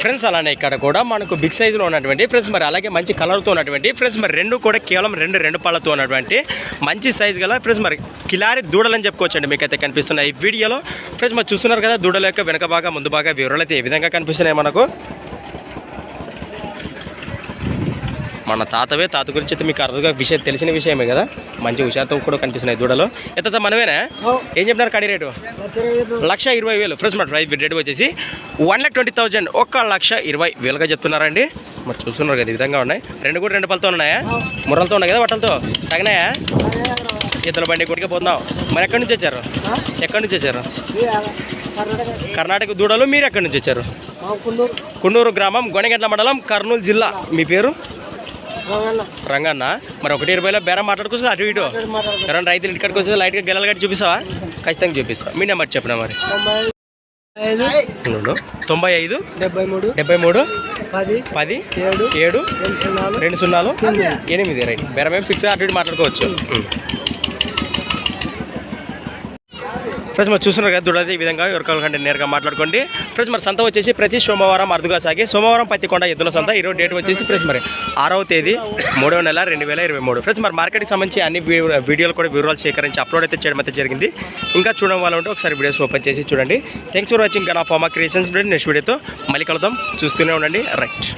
Friends అలానే ఇక్కడ కూడా మనకు బిగ్ సైజులో ఉన్నటువంటి ఫ్రెండ్స్ మరి అలాగే మంచి కలర్తో ఉన్నటువంటి ఫ్రెండ్స్ మరి రెండు కూడా కేవలం రెండు రెండు పళ్ళతో ఉన్నటువంటి మంచి సైజు గల ఫ్రెండ్స్ మరి కిలారి దూడలని చెప్పుకోవచ్చండి. మీకైతే కనిపిస్తున్నాయి ఈ వీడియోలో. ఫ్రెండ్స్ మరి చూస్తున్నారు కదా దూడల యొక్క వెనక భాగం ముందు భాగం వివరాలు అయితే ఏ విధంగా కనిపిస్తున్నాయి మనకు? మన తాతవే తాత గురించి అయితే మీకు అర్థంగా విషయం తెలిసిన విషయమే కదా. మంచి హుషారుతో కూడా కనిపిస్తున్నాయి దూడలో. ఎంత మనమేనా? ఏం చెప్తున్నారు కడి రేటు? లక్ష ఇరవై వేలు. ఫ్రెండ్స్ మరి ప్రైస్ రేట్ వచ్చేసి వన్ లాక్ ట్వంటీ థౌజండ్. ఒక లక్ష ఇరవై వేలుగా చెప్తున్నారండి. మరి చూస్తున్నారు కదా ఈ విధంగా ఉన్నాయి. రెండు కూడా రెండు పళ్ళతో ఉన్నాయా? ముర్రలతో ఉన్నాయి కదా బట్టలతో? సగనాయా? ఇతల బండి కొట్టుకే పోతున్నాం. మరి ఎక్కడి నుంచి వచ్చారు? ఎక్కడి నుంచి వచ్చారు? కర్ణాటక. దూడలు. మీరు ఎక్కడి నుంచి వచ్చారు? కుండూరు గ్రామం గొనగంట్ల మండలం కర్నూలు జిల్లా. మీ పేరు? రంగన్న. మరి ఒకటి ఇరవైలో బేరం మాట్లాడుకోవచ్చు అటు ఇటు. ఎవరైనా రైతులు ఇంటికాడికి వస్తే లైట్గా గెలలు కట్టి చూపిస్తావా? ఖచ్చితంగా చూపిస్తా. మీ నెంబర్ చెప్పిన మరి. తొంభై ఐదు డెబ్బై మూడు డెబ్బై మూడు పది పది ఏడు ఏడు రెండు సున్నాలు ఎనిమిది. రైట్. బేరం ఏం ఫిక్స్ అటు ఇటు మాట్లాడుకోవచ్చు. ఫ్రెండ్స్ మరి చూస్తున్నారు కదా దూడది ఈ విధంగా ఎవరికాల కంటే నేరుగా మాట్లాడుకోండి. ఫ్రెండ్స్ మరి సంత వచ్చేసి ప్రతి సోమవారం అరుదుగా సాగి సోమవారం పత్తికొండ ఎద్దుల సంత. ఈరోజు డేట్ వచ్చేసి ఫ్రెండ్స్ మరి ఆరవ తేదీ మూడవ నెల రెండు వేల ఇరవై మూడు. ఫ్రెండ్స్ మరి మార్కెట్కి సంబంధించి అన్ని వీడియోలు కూడా వివరాలు సేకరించి అప్లోడ్ అయితే చేయడం అయితే జరిగింది. ఇంకా చూడడం వల్ల ఉంటే ఒకసారి వీడియోస్ ఓపెన్ చేసి చూడండి. Thanks for watching Gana pharma creations next వీడియోతో మళ్ళీ కలుద్దాం. చూస్తూనే ఉండండి. రైట్